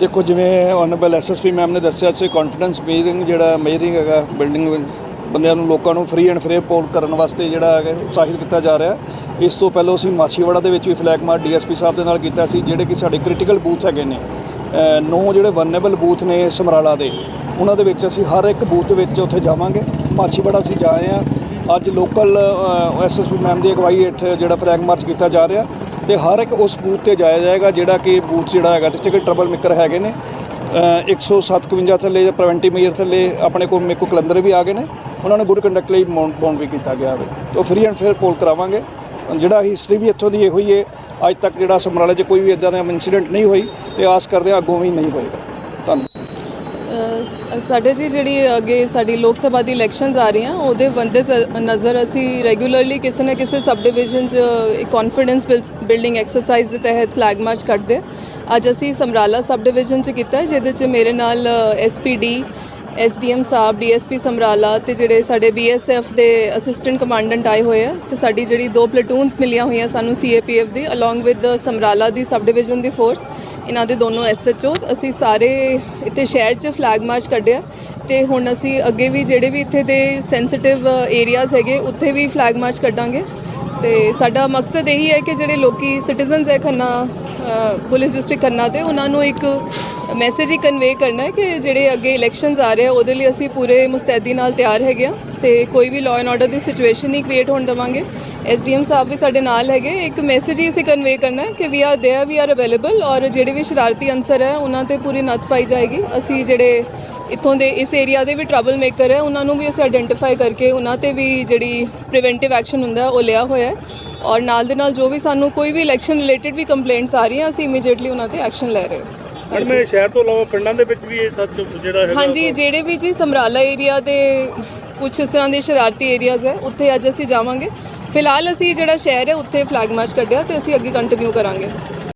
ਦੇਖੋ ਜਿਵੇਂ honourable SSP ma'am ਨੇ ਦੱਸਿਆ ਸੀ ਕੌਨਫੀਡੈਂਸ ਬੀਲਿੰਗ ਜਿਹੜਾ ਮੇਅਰਿੰਗ ਹੈਗਾ ਬਿਲਡਿੰਗ ਬੰਦਿਆਂ ਨੂੰ ਲੋਕਾਂ ਨੂੰ ਫ੍ਰੀ ਐਂਡ ਫੇਅਰ ਪੋਲ ਕਰਨ ਵਾਸਤੇ ਜਿਹੜਾ ਹੈਗਾ, ਉਤਸ਼ਾਹਿਤ ਕੀਤਾ ਜਾ ਰਿਹਾ ਇਸ ਤੋਂ ਪਹਿਲਾਂ ਅਸੀਂ ਮਾਛੀਵਾੜਾ ਦੇ ਵਿੱਚ ਵੀ ਫਲੈਗ ਮਾਰਚ ਡੀਐਸਪੀ ਸਾਹਿਬ ਦੇ ਨਾਲ ਕੀਤਾ ਸੀ, ਜਿਹੜੇ ਕਿ ਸਾਡੇ ਕ੍ਰਿਟੀਕਲ ਬੂਥ ਹੈਗੇ ਨੇ। ਨੌ ਜਿਹੜੇ ਵਰਨੇਬਲ ਬੂਥ ਨੇ ਸਮਰਾਲਾ ਦੇ, ਉਹਨਾਂ ਦੇ ਵਿੱਚ ਅਸੀਂ ਹਰ ਇੱਕ ਬੂਥ ਵਿੱਚ ਉੱਥੇ ਜਾਵਾਂਗੇ। ਮਾਛੀਵਾੜਾ ਅਸੀਂ ਜਾ ਰਹੇ ਹਾਂ। ਅੱਜ ਲੋਕਲ ਐਸਐਸਪੀ ਮੈਮ ਦੀ ਅਗਵਾਈ ਹੇਠ ਜਿਹੜਾ ਫਲੈਗ ਮਾਰਚ ਕੀਤਾ ਜਾ ਰਿਹਾ। ਤੇ ਹਰ ਇੱਕ ਉਸ ਬੂਥ ਤੇ ਜਾਇਆ ਜਾਏਗਾ ਜਿਹੜਾ ਕਿ ਬੂਥ ਜਿਹੜਾ ਹੈਗਾ ਜਿੱਥੇ ਕਿ ਟਰਬਲ ਮੇਕਰ ਹੈਗੇ ਨੇ। ਅ, 157 ਥੱਲੇ ਜਾਂ ਪ੍ਰੀਵੈਂਟਿਵ ਮੇਜਰ ਥੱਲੇ ਆਪਣੇ ਕੋਲ ਮੇਕੋ ਕਲੰਦਰ ਵੀ ਆ ਗਏ ਨੇ। ਉਹਨਾਂ ਨੂੰ ਗੁੱਡ ਕੰਡਕਟ ਲਈ ਮਾਉਂਟ ਬਾਉਂਡ ਵੀ ਕੀਤਾ ਗਿਆ ਹੈ ਤੋਂ ਫ੍ਰੀ ਐਂਡ ਫੇਅਰ ਪੋਲ ਕਰਾਵਾਂਗੇ। ਜਿਹੜਾ ਹਿਸਟਰੀ ਵੀ ਇੱਥੋਂ ਦੀ ਇਹੋ ਹੀ ਹੈ ਅੱਜ ਤੱਕ ਜਿਹੜਾ ਸਮਰਾਲੇ 'ਚ ਕੋਈ ਵੀ ਇਦਾਂ ਦਾ ਇਨਸੀਡੈਂਟ ਨਹੀਂ ਹੋਈ ਤੇ ਆਸ ਕਰਦੇ ਹਾਂ ਅੱਗੋਂ ਵੀ ਨਹੀਂ ਹੋਏਗਾ। ਧੰਨਵਾਦ। ਸਾਡੇ ਜੀ ਜਿਹੜੀ ਅੱਗੇ ਸਾਡੀ ਲੋਕ ਸਭਾ ਦੀ ਇਲੈਕਸ਼ਨਸ ਆ ਰਹੀਆਂ, ਉਹਦੇ ਬੰਦੇ ਨਜ਼ਰ ਅਸੀਂ ਰੈਗੂਲਰਲੀ ਕਿਸੇ ਨਾ ਕਿਸੇ ਸਬ ਡਿਵੀਜ਼ਨ 'ਚ ਇੱਕ ਕੌਨਫੀਡੈਂਸ ਬਿਲਡਿੰਗ ਐਕਸਰਸਾਈਜ਼ ਦੇ ਤਹਿਤ ਫਲੈਗ ਮਾਰਚ ਕੱਢਦੇ ਅੱਜ ਅਸੀਂ ਸਮਰਾਲਾ ਸਬ ਡਿਵੀਜ਼ਨ 'ਚ ਕੀਤਾ, ਜਿਹਦੇ 'ਚ ਮੇਰੇ ਨਾਲ ਐਸਪੀਡੀ ਐਸਡੀਐਮ ਸਾਹਿਬ ਡੀਐਸਪੀ ਸਮਰਾਲਾ ਤੇ ਜਿਹੜੇ ਸਾਡੇ ਬੀਐਸਐਫ ਦੇ ਅਸਿਸਟੈਂਟ ਕਮਾਂਡੈਂਟ ਆਏ ਹੋਏ ਆ, ਤੇ ਸਾਡੀ ਜਿਹੜੀ ਦੋ ਪਲਟੂਨਸ ਮਿਲੀਆਂ ਹੋਈਆਂ ਸਾਨੂੰ ਸੀਏਪੀਐਫ ਦੀ ਅਲੋਂਗ ਵਿਦ ਸਮਰਾਲਾ ਦੀ ਸਬ ਡਿਵੀਜ਼ਨ ਦੀ ਫੋਰਸ ਇਹਨਾਂ ਦੇ ਦੋਨੋਂ ਐਸਐਚਓਸ ਅਸੀਂ ਸਾਰੇ ਇੱਥੇ ਸ਼ਹਿਰ 'ਚ ਫਲੈਗ ਮਾਰਚ ਕੱਢਿਆ ਤੇ ਹੁਣ ਅਸੀਂ ਅੱਗੇ ਵੀ ਜਿਹੜੇ ਵੀ ਇੱਥੇ ਦੇ ਸੈਂਸਿਟਿਵ ਏਰੀਆਜ਼ ਹੈਗੇ, ਉੱਥੇ ਵੀ ਫਲੈਗ ਮਾਰਚ ਕੱਢਾਂਗੇ। ਤੇ ਸਾਡਾ ਮਕਸਦ ਇਹੀ ਹੈ ਕਿ ਜਿਹੜੇ ਲੋਕੀ ਸਿਟੀਜ਼ਨਸ ਹੈ ਖੰਨਾ ਪੁਲਿਸ ਡਿਸਟ੍ਰਿਕਟ ਖੰਨਾ ਤੇ ਉਹਨਾਂ ਨੂੰ ਇੱਕ ਮੈਸੇਜ ਹੀ ਕਨਵੇ ਕਰਨਾ ਹੈ ਕਿ ਜਿਹੜੇ ਅੱਗੇ ਇਲੈਕਸ਼ਨਸ ਆ ਰਹੇ ਆ ਉਹਦੇ ਲਈ ਅਸੀਂ ਪੂਰੇ ਮੁਸਤੈਦੀ ਨਾਲ ਤਿਆਰ ਹੈਗੇ ਆ ਤੇ ਕੋਈ ਵੀ ਲਾਅ ਐਂਡ ਆਰਡਰ ਦੀ ਸਿਚੁਏਸ਼ਨ ਨਹੀਂ ਕ੍ਰੀਏਟ ਹੋਣ ਦੇਵਾਂਗੇ ਐਸਡੀਐਮ ਸਾਹਿਬ ਵੀ ਸਾਡੇ ਨਾਲ ਹੈਗੇ ਇੱਕ ਮੈਸੇਜ ਹੀ ਅਸੀਂ ਕਨਵੇ ਕਰਨਾ ਹੈ ਕਿ we are there we are available ਔਰ ਜਿਹੜੇ ਵੀ ਸ਼ਰਾਰਤੀ ਅਨਸਰ ਹੈ ਉਹਨਾਂ ਤੇ ਪੂਰੀ ਨੱਥ ਪਾਈ ਜਾਏਗੀ ਅਸੀਂ ਜਿਹੜੇ ਇੱਥੋਂ ਦੇ ਇਸ ਏਰੀਆ ਦੇ ਵੀ ਟਰਬਲ ਮੇਕਰ ਹੈ ਉਹਨਾਂ ਨੂੰ ਵੀ ਅਸੀਂ ਆਇਡੈਂਟੀਫਾਈ ਕਰਕੇ ਉਹਨਾਂ ਤੇ ਵੀ ਜਿਹੜੀ ਪ੍ਰੀਵੈਂਟਿਵ ਐਕਸ਼ਨ ਹੁੰਦਾ ਹੈ, ਉਹ ਲਿਆ ਹੋਇਆ ਹੈ ਔਰ ਨਾਲ ਦੇ ਨਾਲ ਜੋ ਵੀ ਸਾਨੂੰ ਕੋਈ ਵੀ ਇਲੈਕਸ਼ਨ ਰਿਲੇਟਡ ਵੀ ਕੰਪਲੇਂਟਸ ਆ ਰਹੀਆਂ ਅਸੀਂ ਇਮੀਡੀਏਟਲੀ ਉਹਨਾਂ ਤੇ ਐਕਸ਼ਨ ਲੈ ਰਹੇ ਹਾਂ ਮੈਡਮ ਇਹ ਸ਼ਹਿਰ ਤੋਂ ਇਲਾਵਾ ਪਿੰਡਾਂ ਦੇ ਵਿੱਚ ਵੀ ਇਹ ਸੱਚ ਜਿਹੜਾ ਹਾਂਜੀ ਜਿਹੜੇ ਵੀ ਜੀ ਸਮਰਾਲਾ ਏਰੀਆ ਦੇ ਕੁਝ ਇਸ ਤਰ੍ਹਾਂ ਦੇ ਸ਼ਰਾਰਤੀ ਏਰੀਆਜ਼ ਹੈ ਉੱਥੇ ਅੱਜ ਅਸੀਂ ਜਾਵਾਂਗੇ। ਫਿਲਹਾਲ ਅਸੀਂ ਜਿਹੜਾ ਸ਼ਹਿਰ ਹੈ ਉੱਥੇ ਫਲੈਗ ਮਾਰਚ ਕੱਢਿਆ ਤੇ ਅਸੀਂ ਅੱਗੇ ਕੰਟੀਨਿਊ ਕਰਾਂਗੇ।